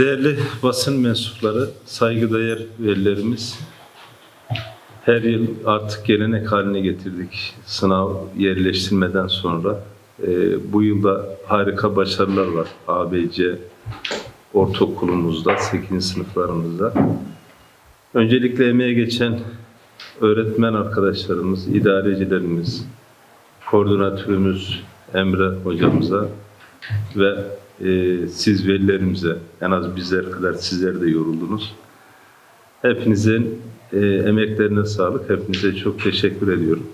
Değerli basın mensupları, saygıdeğer velilerimiz, her yıl artık gelenek haline getirdik sınav yerleştirmeden sonra. Ee, bu yılda harika başarılar var ABC ortaokulumuzda, 8. sınıflarımızda. Öncelikle emeğe geçen öğretmen arkadaşlarımız, idarecilerimiz, koordinatörümüz Emre hocamıza ve e, siz velilerimize, en az bizler kadar sizler de yoruldunuz. Hepinizin e, emeklerine sağlık. Hepinize çok teşekkür ediyorum.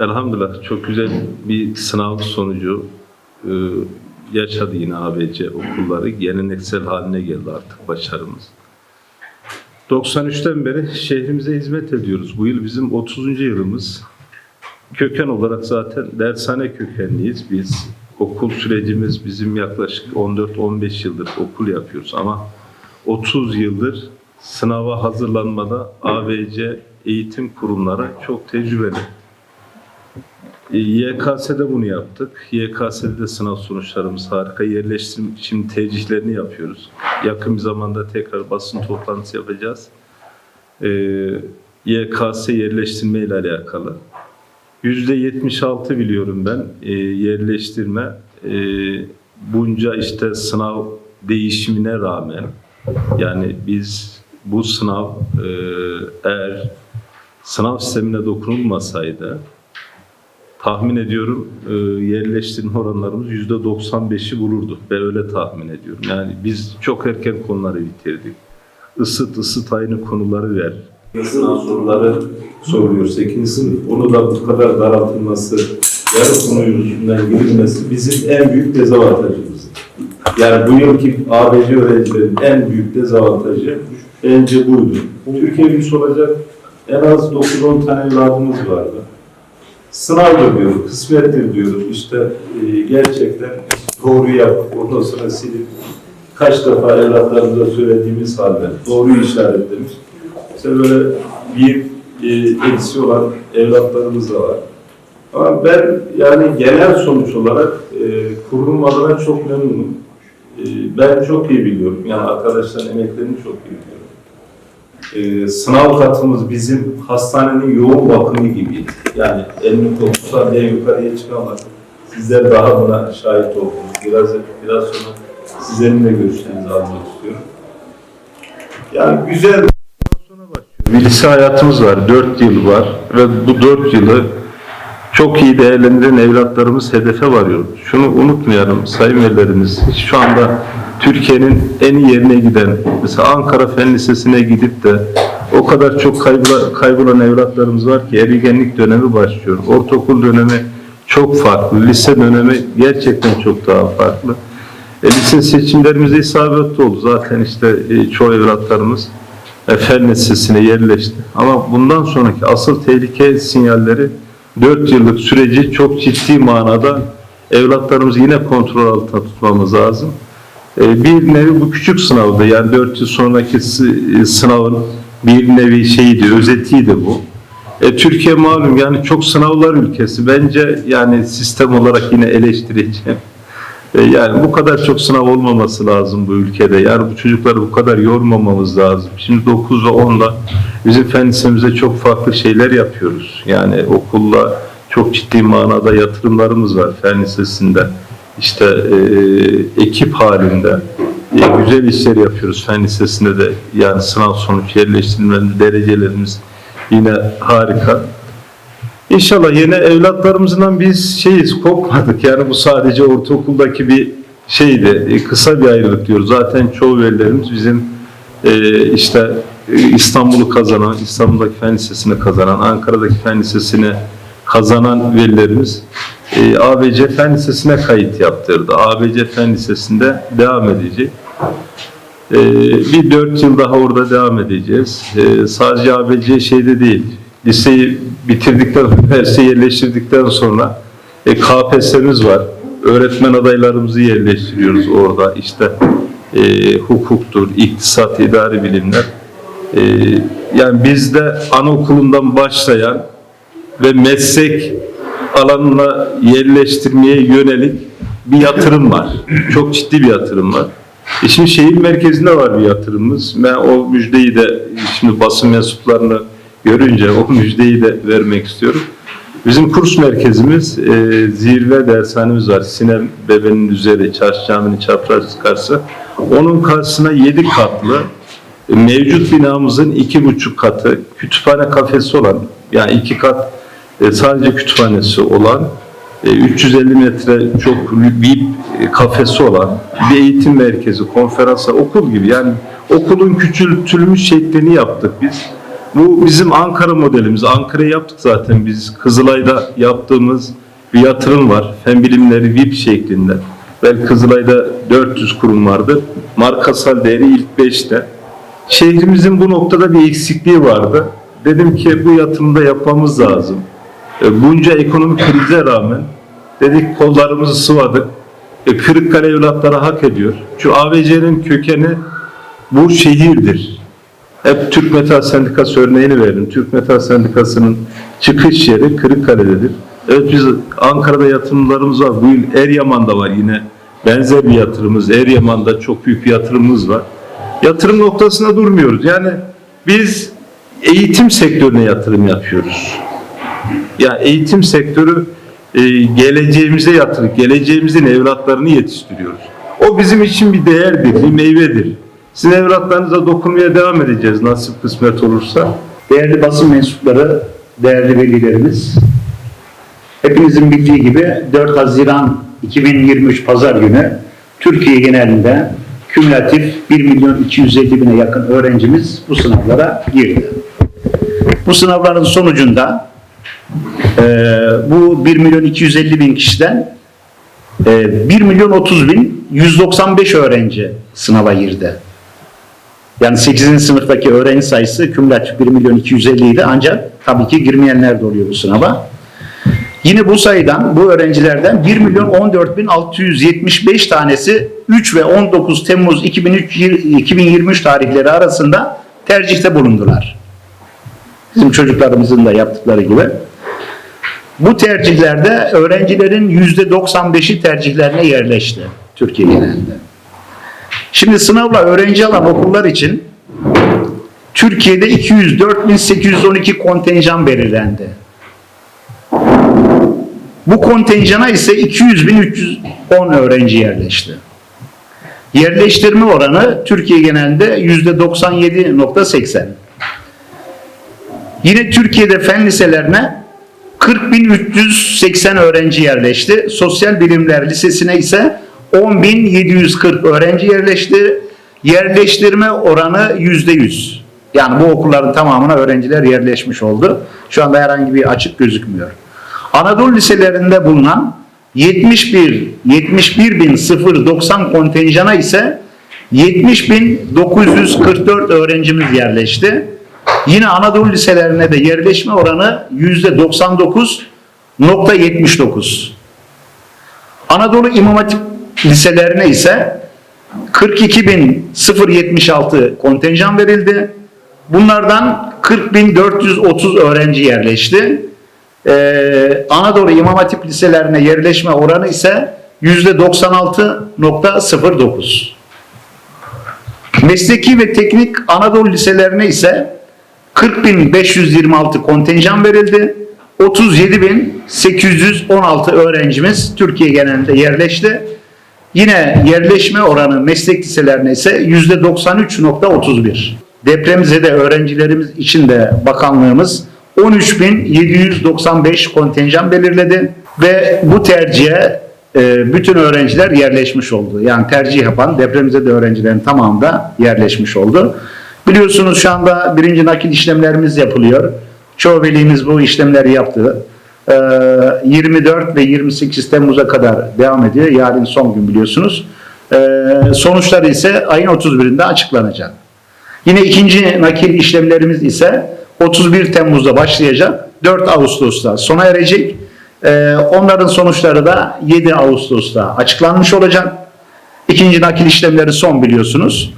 Elhamdülillah çok güzel bir sınav sonucu e, yaşadı yine ABC okulları. Geleneksel haline geldi artık başarımız. 93'ten beri şehrimize hizmet ediyoruz. Bu yıl bizim 30. yılımız. Köken olarak zaten dershane kökenliyiz biz. Okul sürecimiz bizim yaklaşık 14-15 yıldır okul yapıyoruz ama 30 yıldır sınava hazırlanmada ABC eğitim kurumları çok tecrübeli. E, YKS'de bunu yaptık. YKS'de de sınav sonuçlarımız harika. Yerleştirim şimdi tercihlerini yapıyoruz. Yakın bir zamanda tekrar basın toplantısı yapacağız. E, YKS yerleştirme ile alakalı. %76 biliyorum ben e, yerleştirme e, bunca işte sınav değişimine rağmen yani biz bu sınav e, eğer sınav sistemine dokunulmasaydı tahmin ediyorum e, yerleştirme oranlarımız %95'i bulurdu. Ben öyle tahmin ediyorum. Yani biz çok erken konuları bitirdik. Isıt ısıt aynı konuları ver. Sınav soruları soruluyor 8. sınıf. Onu da bu kadar daraltılması, yarı konu yüzünden girilmesi bizim en büyük dezavantajımız. Yani bu yılki ABC öğrencilerin en büyük dezavantajı bence buydu. Türkiye Büyüsü olacak en az 9-10 tane evladımız vardı. Sınavdır diyoruz, kısmettir diyoruz. İşte e, gerçekten doğru yap, ondan sonra silip kaç defa evlatlarımıza söylediğimiz halde doğruyu işaretlemiş. İşte böyle bir e, eksi olan evlatlarımız da var. Ama ben yani genel sonuç olarak e, kurum adına çok memnunum. E, ben çok iyi biliyorum. Yani arkadaşların emeklerini çok iyi biliyorum. E, sınav katımız bizim hastanenin yoğun bakımı gibiydi. Yani elini kokusa diye yukarıya çıkamadık. Sizler daha buna şahit oldunuz. Biraz, biraz sonra sizlerin de görüşlerinizi almak istiyorum. Yani güzel bir lise hayatımız var, 4 yıl var ve bu 4 yılı çok iyi değerlendiren evlatlarımız hedefe varıyor. Şunu unutmayalım sayın velilerimiz, şu anda Türkiye'nin en iyi yerine giden, mesela Ankara Fen Lisesi'ne gidip de o kadar çok kaybıla, kaybolan evlatlarımız var ki ergenlik dönemi başlıyor. Ortaokul dönemi çok farklı, lise dönemi gerçekten çok daha farklı. E, lise seçimlerimize isabetli oldu. Zaten işte e, çoğu evlatlarımız e, fen lisesine yerleşti. Ama bundan sonraki asıl tehlike sinyalleri 4 yıllık süreci çok ciddi manada evlatlarımızı yine kontrol altında tutmamız lazım. E, Bir nevi bu küçük sınavdı. Yani 4 yıl sonraki sı- sınavın bir nevi şeyiydi, özetiydi bu. E, Türkiye malum yani çok sınavlar ülkesi. Bence yani sistem olarak yine eleştireceğim. E, Yani bu kadar çok sınav olmaması lazım bu ülkede. Yani bu çocukları bu kadar yormamamız lazım. Şimdi 9 ve 10'da bizim fen lisemize çok farklı şeyler yapıyoruz. Yani okulla çok ciddi manada yatırımlarımız var fen lisesinde. İşte e, ekip halinde e, güzel işler yapıyoruz fen lisesinde de. Yani sınav sonuç yerleştirmelerimiz, derecelerimiz yine harika. İnşallah yine evlatlarımızdan biz şeyiz, kopmadık. Yani bu sadece ortaokuldaki bir şeydi, e, kısa bir ayrılık diyoruz. Zaten çoğu velilerimiz bizim e, işte e, İstanbul'u kazanan, İstanbul'daki fen lisesini kazanan, Ankara'daki fen lisesini kazanan velilerimiz e, ABC Fen Lisesi'ne kayıt yaptırdı. ABC Fen Lisesi'nde devam edecek. Ee, bir dört yıl daha orada devam edeceğiz. Ee, sadece ABC şeyde değil, liseyi bitirdikten, üniversite yerleştirdikten sonra e, KPSS'miz var. Öğretmen adaylarımızı yerleştiriyoruz orada. İşte e, hukuktur, iktisat, idari bilimler. E, yani bizde anaokulundan başlayan ve meslek alanına yerleştirmeye yönelik bir yatırım var. Çok ciddi bir yatırım var. E şimdi şehir merkezinde var bir yatırımımız. Ben o müjdeyi de şimdi basın mensuplarını görünce o müjdeyi de vermek istiyorum. Bizim kurs merkezimiz e, zirve dershanemiz var. Sinem Bebe'nin üzeri, Çarşı Camii'nin çapraz karşısı. Onun karşısına 7 katlı e, mevcut binamızın iki buçuk katı kütüphane kafesi olan yani iki kat e, sadece kütüphanesi olan e, 350 metre çok VIP e, kafesi olan bir eğitim merkezi, konferans, okul gibi yani okulun küçültülmüş şeklini yaptık biz. Bu bizim Ankara modelimiz. Ankara'yı yaptık zaten biz. Kızılay'da yaptığımız bir yatırım var. Fen bilimleri VIP şeklinde. Belki Kızılay'da 400 kurum vardır. Markasal değeri ilk 5'te. Şehrimizin bu noktada bir eksikliği vardı. Dedim ki bu yatırımda yapmamız lazım. E, Bunca ekonomik krize rağmen dedik kollarımızı sıvadık. E, Kırıkkale evlatları hak ediyor. Şu AVC'nin kökeni bu şehirdir. Hep Türk Metal Sendikası örneğini verelim. Türk Metal Sendikası'nın çıkış yeri Kırıkkale'dedir. Evet biz Ankara'da yatırımlarımız var. Bu yıl Eryaman'da var yine benzer bir yatırımımız. Eryaman'da çok büyük bir yatırımımız var. Yatırım noktasında durmuyoruz. Yani biz eğitim sektörüne yatırım yapıyoruz. Ya eğitim sektörü e, geleceğimize yatırım, geleceğimizin evlatlarını yetiştiriyoruz. O bizim için bir değerdir, bir meyvedir. Sizin evlatlarınıza dokunmaya devam edeceğiz nasip kısmet olursa. Değerli basın mensupları, değerli velilerimiz, hepinizin bildiği gibi 4 Haziran 2023 Pazar günü Türkiye genelinde kümülatif 1 milyon 250 bine yakın öğrencimiz bu sınavlara girdi. Bu sınavların sonucunda e, bu 1 milyon 250 bin kişiden e, 1 milyon 30 bin 195 öğrenci sınava girdi. Yani 8. sınıftaki öğrenci sayısı kümülatif 1 milyon 250 idi ancak tabii ki girmeyenler de oluyor bu sınava. Yine bu sayıdan, bu öğrencilerden 1 milyon 14 bin 675 tanesi 3 ve 19 Temmuz 2003, 2023 tarihleri arasında tercihte bulundular. Bizim çocuklarımızın da yaptıkları gibi. Bu tercihlerde öğrencilerin %95'i tercihlerine yerleşti Türkiye genelinde. Şimdi sınavla öğrenci alan okullar için Türkiye'de 204.812 kontenjan belirlendi. Bu kontenjana ise 200.310 öğrenci yerleşti. Yerleştirme oranı Türkiye genelinde %97.80. Yine Türkiye'de fen liselerine 40.380 öğrenci yerleşti. Sosyal Bilimler Lisesi'ne ise 10.740 öğrenci yerleşti. Yerleştirme oranı %100. Yani bu okulların tamamına öğrenciler yerleşmiş oldu. Şu anda herhangi bir açık gözükmüyor. Anadolu liselerinde bulunan 71 71.090 kontenjana ise 70.944 öğrencimiz yerleşti. Yine Anadolu liselerine de yerleşme oranı %99.79. Anadolu İmam Hatip liselerine ise 42.076 kontenjan verildi. Bunlardan 40.430 öğrenci yerleşti. Ee, Anadolu İmam Hatip liselerine yerleşme oranı ise %96.09. Mesleki ve teknik Anadolu liselerine ise 40.526 kontenjan verildi. 37.816 öğrencimiz Türkiye genelinde yerleşti. Yine yerleşme oranı meslek liselerine ise %93.31. Depremzede öğrencilerimiz için de bakanlığımız 13.795 kontenjan belirledi ve bu tercihe e, bütün öğrenciler yerleşmiş oldu. Yani tercih yapan depremzede öğrencilerin tamamı da yerleşmiş oldu. Biliyorsunuz şu anda birinci nakil işlemlerimiz yapılıyor. Çoğu velimiz bu işlemleri yaptı. Ee, 24 ve 28 Temmuz'a kadar devam ediyor. Yarın son gün biliyorsunuz. Ee, sonuçları ise ayın 31'inde açıklanacak. Yine ikinci nakil işlemlerimiz ise 31 Temmuz'da başlayacak. 4 Ağustos'ta sona erecek. Ee, onların sonuçları da 7 Ağustos'ta açıklanmış olacak. İkinci nakil işlemleri son biliyorsunuz.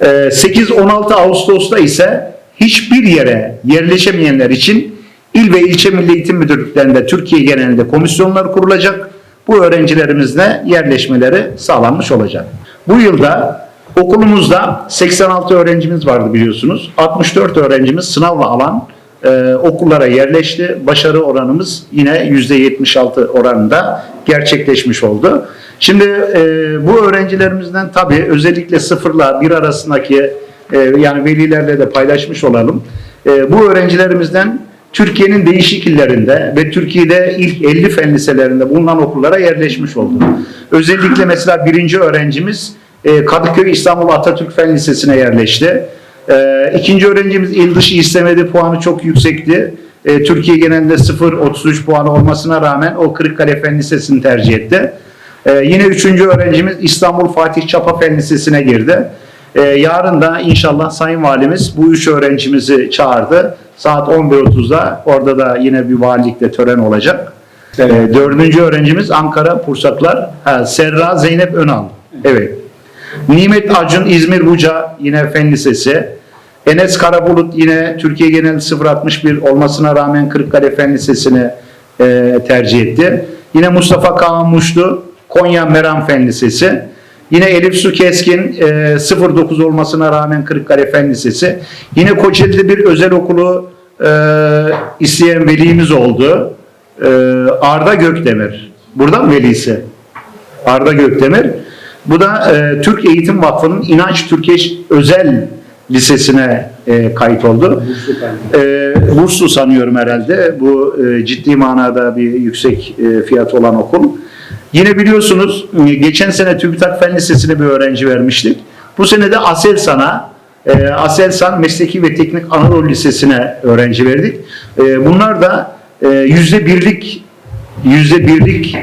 8-16 Ağustos'ta ise hiçbir yere yerleşemeyenler için il ve ilçe milli eğitim müdürlüklerinde Türkiye genelinde komisyonlar kurulacak. Bu öğrencilerimizle yerleşmeleri sağlanmış olacak. Bu yılda okulumuzda 86 öğrencimiz vardı biliyorsunuz. 64 öğrencimiz sınavla alan e, okullara yerleşti. Başarı oranımız yine %76 oranında gerçekleşmiş oldu. Şimdi e, bu öğrencilerimizden tabii özellikle sıfırla bir arasındaki e, yani velilerle de paylaşmış olalım. E, bu öğrencilerimizden Türkiye'nin değişik illerinde ve Türkiye'de ilk 50 fen liselerinde bulunan okullara yerleşmiş oldu. Özellikle mesela birinci öğrencimiz e, Kadıköy İstanbul Atatürk Fen Lisesi'ne yerleşti. E, ikinci öğrencimiz il dışı istemedi puanı çok yüksekti. E, Türkiye genelinde 0.33 puanı olmasına rağmen o Kırıkkale Fen Lisesi'ni tercih etti. Yine üçüncü öğrencimiz İstanbul Fatih Çapa Fen Lisesi'ne girdi. Ee, yarın da inşallah Sayın Valimiz bu üç öğrencimizi çağırdı. Saat 11.30'da orada da yine bir valilikte tören olacak. Ee, dördüncü öğrencimiz Ankara Pursaklar. Ha, Serra Zeynep Önal. Evet. Nimet Acun İzmir Buca yine Fen Lisesi. Enes Karabulut yine Türkiye genel 061 olmasına rağmen Kırıkkale Fen Lisesi'ni e, tercih etti. Yine Mustafa Kaan Muşlu Konya Meram Fen Lisesi. Yine Elif Su Keskin e, 09 olmasına rağmen Kırıkkale Fen Lisesi. Yine Kocaeli'de bir özel okulu e, isteyen velimiz oldu. E, Arda Gökdemir. Buradan velisi. Arda Gökdemir. Bu da e, Türk Eğitim Vakfı'nın İnanç Türkeş Özel Lisesi'ne e, kayıt oldu. E, burslu sanıyorum herhalde. Bu e, ciddi manada bir yüksek e, fiyat olan okul. Yine biliyorsunuz e, geçen sene TÜBİTAK Fen Lisesi'ne bir öğrenci vermiştik. Bu sene de Aselsan'a e, Aselsan Mesleki ve Teknik Anadolu Lisesi'ne öğrenci verdik. E, bunlar da yüzde birlik yüzde birlik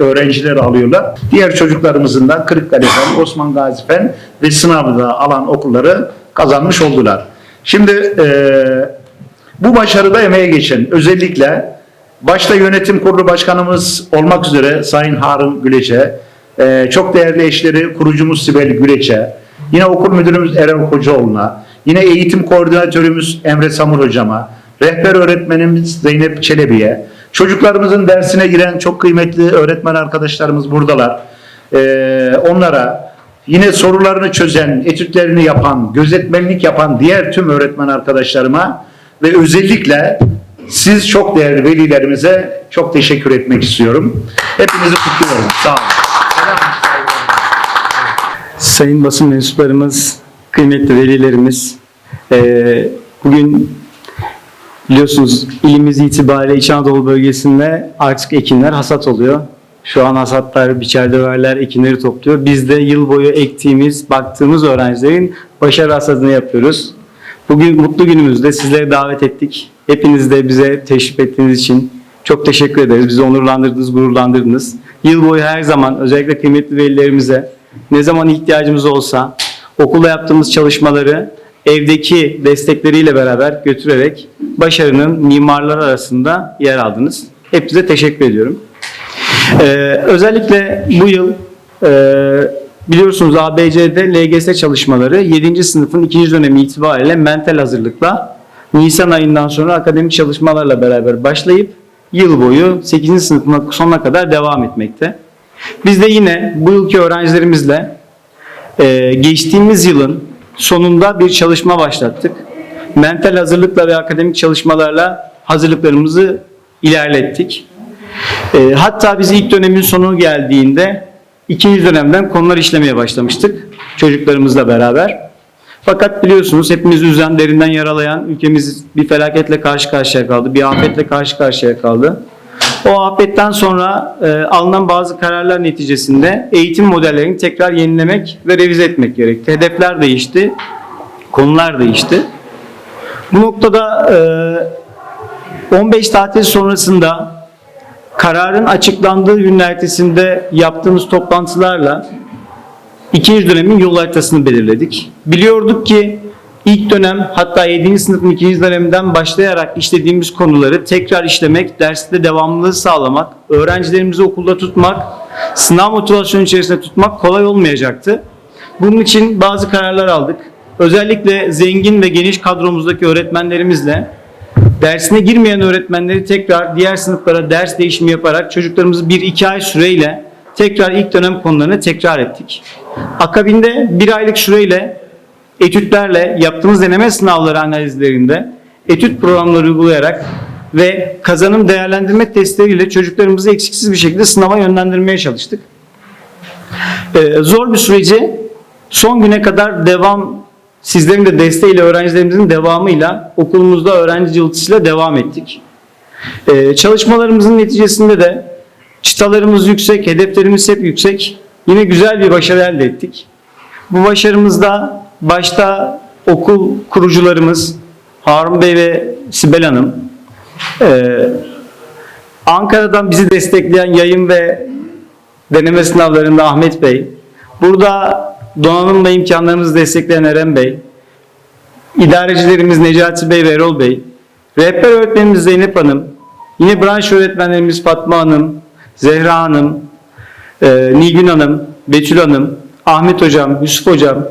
öğrenciler alıyorlar. Diğer çocuklarımızın da Kırıkkale Fen, Osman Gazi Fen ve sınavda alan okulları kazanmış oldular. Şimdi bu başarıda emeğe geçen özellikle başta yönetim kurulu başkanımız olmak üzere Sayın Harun Güleç'e, e, çok değerli eşleri kurucumuz Sibel Güleç'e, yine okul müdürümüz Eren Kocaoğlu'na, yine eğitim koordinatörümüz Emre Samur Hocam'a, rehber öğretmenimiz Zeynep Çelebi'ye, çocuklarımızın dersine giren çok kıymetli öğretmen arkadaşlarımız buradalar. E, onlara, yine sorularını çözen, etütlerini yapan, gözetmenlik yapan diğer tüm öğretmen arkadaşlarıma ve özellikle siz çok değerli velilerimize çok teşekkür etmek istiyorum. Hepinizi kutluyorum. Sağ olun. Sayın basın mensuplarımız, kıymetli velilerimiz, eee, bugün biliyorsunuz ilimiz itibariyle İç Anadolu bölgesinde artık ekinler hasat oluyor. Şu an hasatlar, biçerdeverler ekinleri topluyor. Biz de yıl boyu ektiğimiz, baktığımız öğrencilerin başarı hasadını yapıyoruz. Bugün mutlu günümüzde sizleri davet ettik. Hepiniz de bize teşrif ettiğiniz için çok teşekkür ederiz. Bizi onurlandırdınız, gururlandırdınız. Yıl boyu her zaman özellikle kıymetli velilerimize ne zaman ihtiyacımız olsa okulda yaptığımız çalışmaları evdeki destekleriyle beraber götürerek başarının mimarları arasında yer aldınız. Hepinize teşekkür ediyorum. Ee, özellikle bu yıl e, biliyorsunuz ABC'de LGS çalışmaları 7. sınıfın 2. dönemi itibariyle mental hazırlıkla Nisan ayından sonra akademik çalışmalarla beraber başlayıp yıl boyu 8. sınıfın sonuna kadar devam etmekte. Biz de yine bu yılki öğrencilerimizle e, geçtiğimiz yılın sonunda bir çalışma başlattık. Mental hazırlıkla ve akademik çalışmalarla hazırlıklarımızı ilerlettik. E, hatta biz ilk dönemin sonu geldiğinde ikinci dönemden konular işlemeye başlamıştık çocuklarımızla beraber. Fakat biliyorsunuz hepimizi üzen, derinden yaralayan ülkemiz bir felaketle karşı karşıya kaldı, bir afetle karşı karşıya kaldı. O afetten sonra e, alınan bazı kararlar neticesinde eğitim modellerini tekrar yenilemek ve revize etmek gerekti. Hedefler değişti, konular değişti. Bu noktada e, 15 tatil sonrasında kararın açıklandığı günün ertesinde yaptığımız toplantılarla ikinci dönemin yol haritasını belirledik. Biliyorduk ki ilk dönem hatta 7. sınıfın ikinci döneminden başlayarak işlediğimiz konuları tekrar işlemek, derste devamlılığı sağlamak, öğrencilerimizi okulda tutmak, sınav motivasyonu içerisinde tutmak kolay olmayacaktı. Bunun için bazı kararlar aldık. Özellikle zengin ve geniş kadromuzdaki öğretmenlerimizle dersine girmeyen öğretmenleri tekrar diğer sınıflara ders değişimi yaparak çocuklarımızı 1-2 ay süreyle tekrar ilk dönem konularını tekrar ettik. Akabinde bir aylık süreyle etütlerle yaptığımız deneme sınavları analizlerinde etüt programları uygulayarak ve kazanım değerlendirme testleriyle çocuklarımızı eksiksiz bir şekilde sınava yönlendirmeye çalıştık. Ee, zor bir süreci son güne kadar devam sizlerin de desteğiyle öğrencilerimizin devamıyla okulumuzda öğrenci cıltısıyla devam ettik. Ee, çalışmalarımızın neticesinde de çıtalarımız yüksek, hedeflerimiz hep yüksek. Yine güzel bir başarı elde ettik. Bu başarımızda başta okul kurucularımız Harun Bey ve Sibel Hanım, ee, Ankara'dan bizi destekleyen yayın ve deneme sınavlarında Ahmet Bey, burada donanım ve imkanlarımızı destekleyen Eren Bey, idarecilerimiz Necati Bey ve Erol Bey, rehber öğretmenimiz Zeynep Hanım, yine branş öğretmenlerimiz Fatma Hanım, Zehra Hanım, e, Nilgün Hanım, Betül Hanım, Ahmet Hocam, Yusuf Hocam,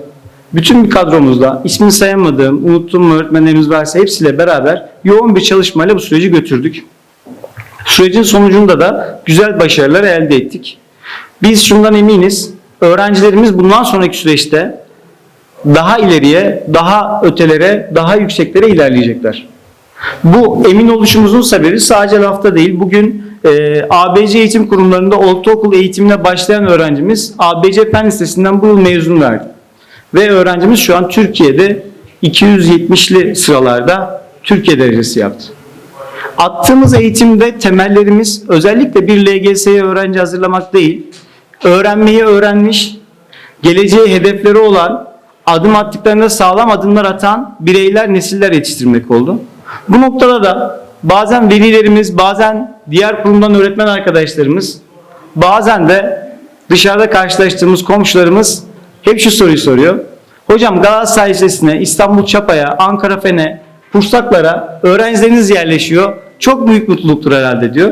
bütün bir kadromuzla ismini sayamadığım, unuttuğum öğretmenlerimiz varsa hepsiyle beraber yoğun bir çalışmayla bu süreci götürdük. Sürecin sonucunda da güzel başarılar elde ettik. Biz şundan eminiz, öğrencilerimiz bundan sonraki süreçte daha ileriye, daha ötelere, daha yükseklere ilerleyecekler. Bu emin oluşumuzun sebebi sadece lafta değil. Bugün e, ABC eğitim kurumlarında ortaokul eğitimine başlayan öğrencimiz ABC Fen Lisesi'nden bu yıl mezun verdi. Ve öğrencimiz şu an Türkiye'de 270'li sıralarda Türkiye derecesi yaptı. Attığımız eğitimde temellerimiz özellikle bir LGS'ye öğrenci hazırlamak değil, öğrenmeyi öğrenmiş, geleceğe hedefleri olan, adım attıklarında sağlam adımlar atan bireyler, nesiller yetiştirmek oldu. Bu noktada da bazen velilerimiz, bazen diğer kurumdan öğretmen arkadaşlarımız, bazen de dışarıda karşılaştığımız komşularımız hep şu soruyu soruyor. Hocam Galatasaray Lisesi'ne, İstanbul Çapa'ya, Ankara Fen'e, Pursaklara öğrencileriniz yerleşiyor. Çok büyük mutluluktur herhalde diyor.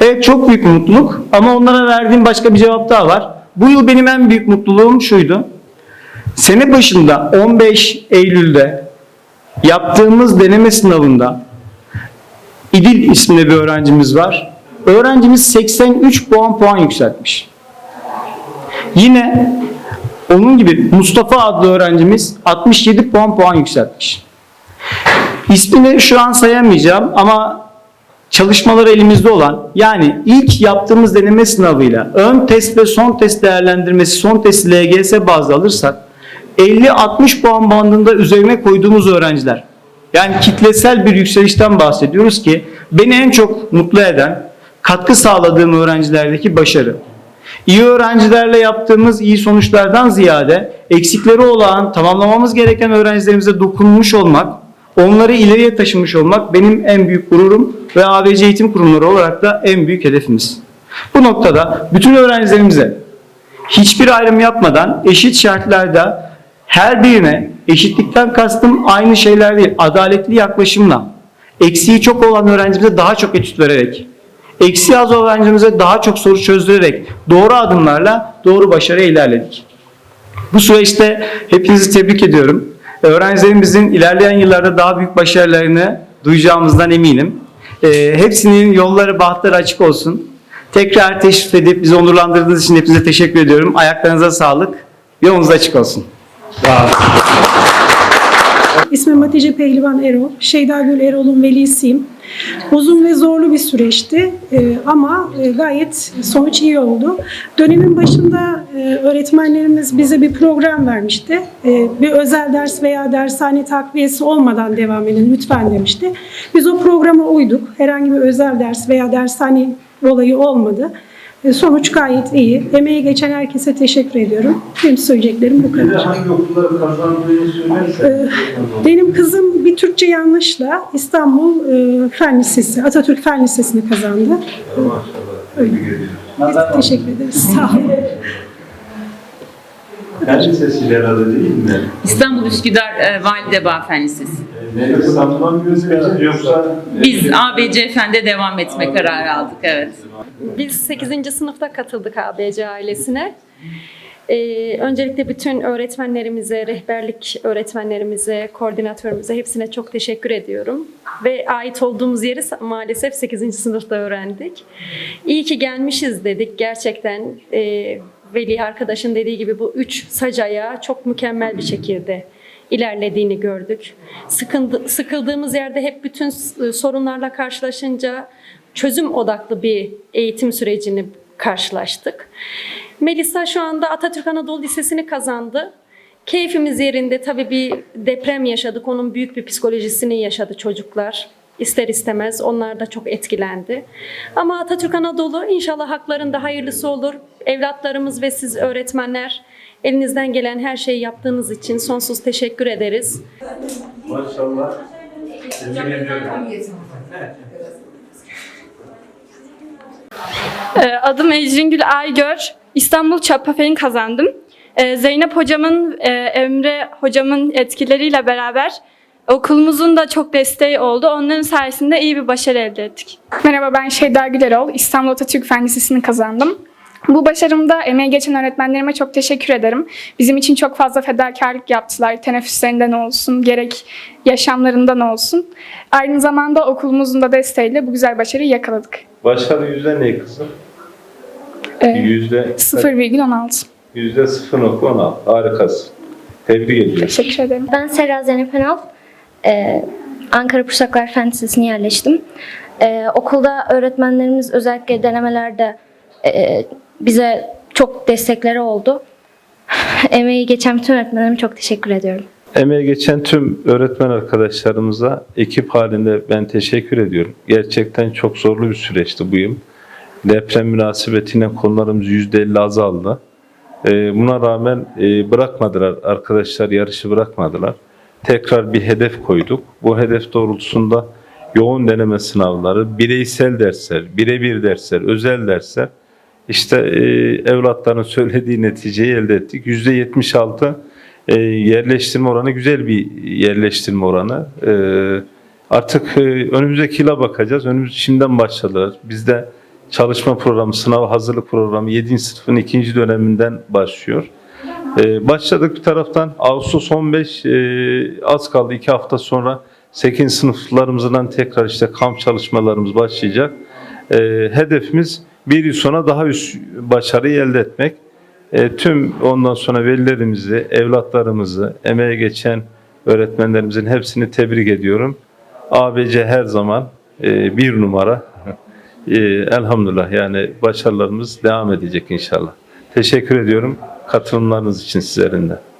Evet çok büyük mutluluk ama onlara verdiğim başka bir cevap daha var. Bu yıl benim en büyük mutluluğum şuydu. Sene başında 15 Eylül'de yaptığımız deneme sınavında İdil isminde bir öğrencimiz var. Öğrencimiz 83 puan puan yükseltmiş. Yine onun gibi Mustafa adlı öğrencimiz 67 puan puan yükseltmiş. İsmini şu an sayamayacağım ama çalışmaları elimizde olan yani ilk yaptığımız deneme sınavıyla ön test ve son test değerlendirmesi son testi LGS bazlı alırsak 50-60 puan bandında üzerine koyduğumuz öğrenciler. Yani kitlesel bir yükselişten bahsediyoruz ki beni en çok mutlu eden katkı sağladığım öğrencilerdeki başarı. İyi öğrencilerle yaptığımız iyi sonuçlardan ziyade eksikleri olan, tamamlamamız gereken öğrencilerimize dokunmuş olmak, onları ileriye taşımış olmak benim en büyük gururum ve ABC eğitim kurumları olarak da en büyük hedefimiz. Bu noktada bütün öğrencilerimize hiçbir ayrım yapmadan eşit şartlarda her birine eşitlikten kastım aynı şeyler değil, adaletli yaklaşımla eksiği çok olan öğrencimize daha çok etüt vererek, eksiği az öğrencimize daha çok soru çözdürerek doğru adımlarla doğru başarıya ilerledik. Bu süreçte hepinizi tebrik ediyorum. Öğrencilerimizin ilerleyen yıllarda daha büyük başarılarını duyacağımızdan eminim. Ee, hepsinin yolları, bahtları açık olsun. Tekrar teşrif edip bizi onurlandırdığınız için hepinize teşekkür ediyorum. Ayaklarınıza sağlık. Yolunuz açık olsun. İsmim Hatice Pehlivan Erol. Şeyda Gül Erol'un velisiyim. Uzun ve zorlu bir süreçti e, ama e, gayet sonuç iyi oldu. Dönemin başında e, öğretmenlerimiz bize bir program vermişti. Bir özel ders veya dershane takviyesi olmadan devam edin lütfen demişti. Biz o programa uyduk. Herhangi bir özel ders veya dershane olayı olmadı. E, sonuç gayet iyi. Emeği geçen herkese teşekkür ediyorum. Benim söyleyeceklerim bu kadar. Hangi okulları kazandığını söylersen. Benim kızım bir Türkçe yanlışla İstanbul e, Fen Lisesi, Atatürk Fen Lisesi'ni kazandı. Öyle. Biz de teşekkür ederiz. Sağ olun. Fen Lisesi herhalde değil mi? İstanbul Üsküdar e, Validebağ Fen Lisesi. Ne İstanbul'dan mı gözüküyor yoksa? Biz ABC Fen'de devam etme kararı aldık evet. Biz 8. sınıfta katıldık ABC ailesine. Ee, öncelikle bütün öğretmenlerimize, rehberlik öğretmenlerimize, koordinatörümüze hepsine çok teşekkür ediyorum. Ve ait olduğumuz yeri maalesef 8. sınıfta öğrendik. İyi ki gelmişiz dedik gerçekten. Ee, Veli arkadaşın dediği gibi bu üç sacaya çok mükemmel bir şekilde ilerlediğini gördük. Sıkıldı, sıkıldığımız yerde hep bütün s- sorunlarla karşılaşınca çözüm odaklı bir eğitim sürecini karşılaştık. Melisa şu anda Atatürk Anadolu Lisesi'ni kazandı. Keyfimiz yerinde tabii bir deprem yaşadık. Onun büyük bir psikolojisini yaşadı çocuklar. İster istemez onlar da çok etkilendi. Ama Atatürk Anadolu inşallah haklarında hayırlısı olur. Evlatlarımız ve siz öğretmenler elinizden gelen her şeyi yaptığınız için sonsuz teşekkür ederiz. Maşallah. Ee, Adım Ecringül Aygör. İstanbul Çapafe'ni kazandım. Ee, Zeynep hocamın, e, Emre hocamın etkileriyle beraber okulumuzun da çok desteği oldu. Onların sayesinde iyi bir başarı elde ettik. Merhaba ben Şeyda Gülerol. İstanbul Atatürk Fen Lisesi'ni kazandım. Bu başarımda emeği geçen öğretmenlerime çok teşekkür ederim. Bizim için çok fazla fedakarlık yaptılar. Teneffüslerinden olsun, gerek yaşamlarından olsun. Aynı zamanda okulumuzun da desteğiyle bu güzel başarıyı yakaladık. Başarı yüzde ne kızım? Ee, Yüzde 0,16. yüzde 0.16. Harikasın. Tebrik ediyorum. Teşekkür ederim. Ben Serra Zeynep Enal. Ee, Ankara Pursaklar Fen Lisesi'ne yerleştim. Ee, okulda öğretmenlerimiz özellikle denemelerde e, bize çok destekleri oldu. Emeği geçen bütün öğretmenlerime çok teşekkür ediyorum. Emeği geçen tüm öğretmen arkadaşlarımıza ekip halinde ben teşekkür ediyorum. Gerçekten çok zorlu bir süreçti bu yıl. Deprem münasebetiyle konularımız %50 azaldı. Ee, buna rağmen e, bırakmadılar arkadaşlar yarışı bırakmadılar. Tekrar bir hedef koyduk. Bu hedef doğrultusunda yoğun deneme sınavları, bireysel dersler, birebir dersler, özel dersler işte e, evlatların söylediği neticeyi elde ettik. %76 e, yerleştirme oranı güzel bir yerleştirme oranı. E, artık e, önümüzdeki yıla bakacağız. Önümüz şimdiden başladılar. Bizde çalışma programı, sınav hazırlık programı 7. sınıfın ikinci döneminden başlıyor. E, başladık bir taraftan. Ağustos 15 e, az kaldı. iki hafta sonra 8. sınıflarımızdan tekrar işte kamp çalışmalarımız başlayacak. E, hedefimiz bir yıl sonra daha üst başarıyı elde etmek. E, tüm ondan sonra velilerimizi, evlatlarımızı, emeğe geçen öğretmenlerimizin hepsini tebrik ediyorum. ABC her zaman e, bir numara. E, elhamdülillah yani başarılarımız devam edecek inşallah. Teşekkür ediyorum katılımlarınız için sizlerin de.